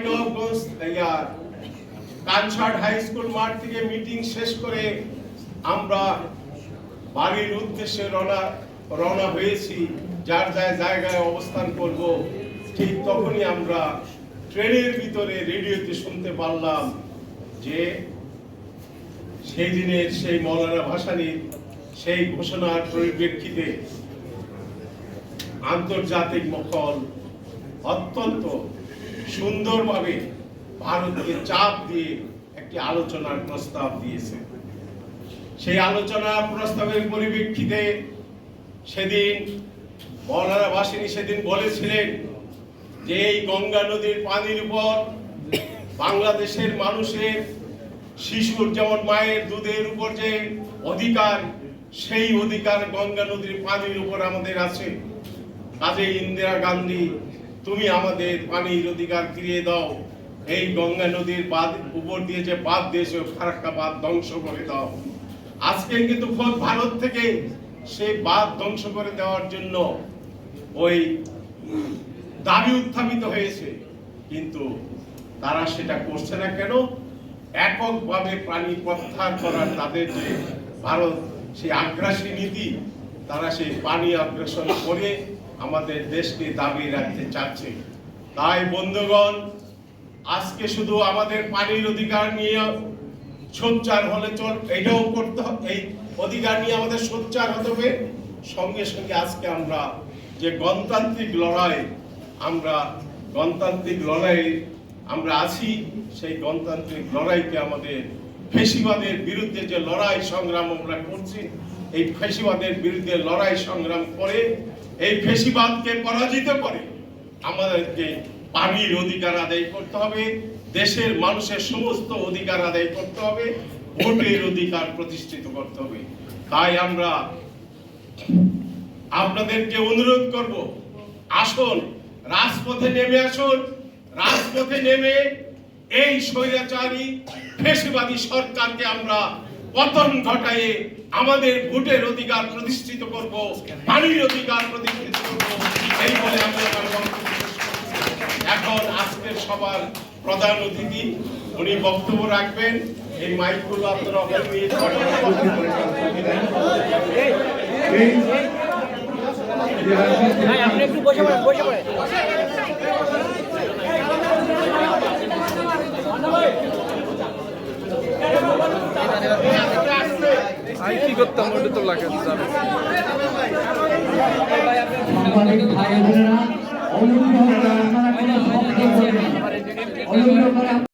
নবগঞ্জ ইয়া কানসার্ট high school মাঠ থেকে মিটিং শেষ করে আমরা বাড়ির উদ্দেশ্যে রওনা রওনা হয়েছি। যার যার জায়গায় অবস্থান করব। ঠিক তখনই আমরা ট্রেনের ভিতরে রেডিওতে শুনতে পারলাম যে সেই দিনের সেই মৌলানা ভাসানির সেই ঘোষণার পরিপ্রেক্ষিতে আন্তর্জাতিক মহল অত্যন্ত সুন্দরভাবে ভারতকে চাপ দিয়ে একটি আলোচনার প্রস্তাব দিয়েছে। সেই আলোচনা প্রস্তাবের পরিপ্রেক্ষিতে সেদিন মৌলানা সেদিন বলেছিলেন যে এই গঙ্গা নদীর পানির উপর বাংলাদেশের মানুষের শিশুর যেমন মায়ের দুধের উপর যে অধিকার, সেই অধিকার গঙ্গা নদীর পানির উপর আমাদের আছে। কাজে ইন্দিরা গান্ধী তুমি আমাদের পানির অধিকার ফিরিয়ে দাও। এই গঙ্গা নদীর বাদ উপর দিয়ে যে বাদ দিয়েছে ফারাক্কা বাদ ধ্বংস করে দাও। আজকে কিন্তু খোদ ভারত থেকে সেই বাদ ধ্বংস করে দেওয়ার জন্য ওই দাবি উত্থাপিত হয়েছে। কিন্তু তারা সেটা করছে না কেন? এককভাবে প্রাণী প্রত্যাহার করার তাদের যে ভারত, সেই আগ্রাসী নীতি তারা সেই পানি আগ্রাসন করে আমাদের দেশকে দাবি রাখতে চাচ্ছে। তাই বন্ধুগণ, আজকে শুধু আমাদের পানির অধিকার নিয়ে সোচ্চার হলে চল এটাও করতে হবে এই অধিকার নিয়ে আমাদের সোচ্চার হতে হবে। সঙ্গে সঙ্গে আজকে আমরা যে গণতান্ত্রিক লড়াই, আমরা গণতান্ত্রিক লড়াই আমরা আছি, সেই গণতান্ত্রিক লড়াইকে আমাদের ফেসিবাদের বিরুদ্ধে যে লড়াই সংগ্রাম আমরা করছি এই ফেসিবাদের বিরুদ্ধে লড়াই সংগ্রাম করে, এই ফেসিবাদকে পরাজিত করে আমাদেরকে পানির অধিকার আদায় করতে হবে, দেশের মানুষের সমস্ত অধিকার আদায় করতে হবে, ভোটের অধিকার প্রতিষ্ঠিত করতে হবে। তাই আমরা আপনাদেরকে অনুরোধ করব, আসুন, রাজপথে নেমে আসুন, রাজপথে নেমে এই স্বৈরাচারী, ফেসিবাদী সরকারকে আমরা পতন ঘটায়ে আমাদের ভোটের অধিকার প্রতিষ্ঠিত করব পানির অধিকার প্রতিষ্ঠিত করব, এই বলে আমি। এখন আজকের সবার প্রধান অতিথি, উনি বক্তব্য রাখবেন। এই মাইকগুলো আপনারা আপনি একটু বসে আমি কি করতাম ওটা তো লাগে ভাই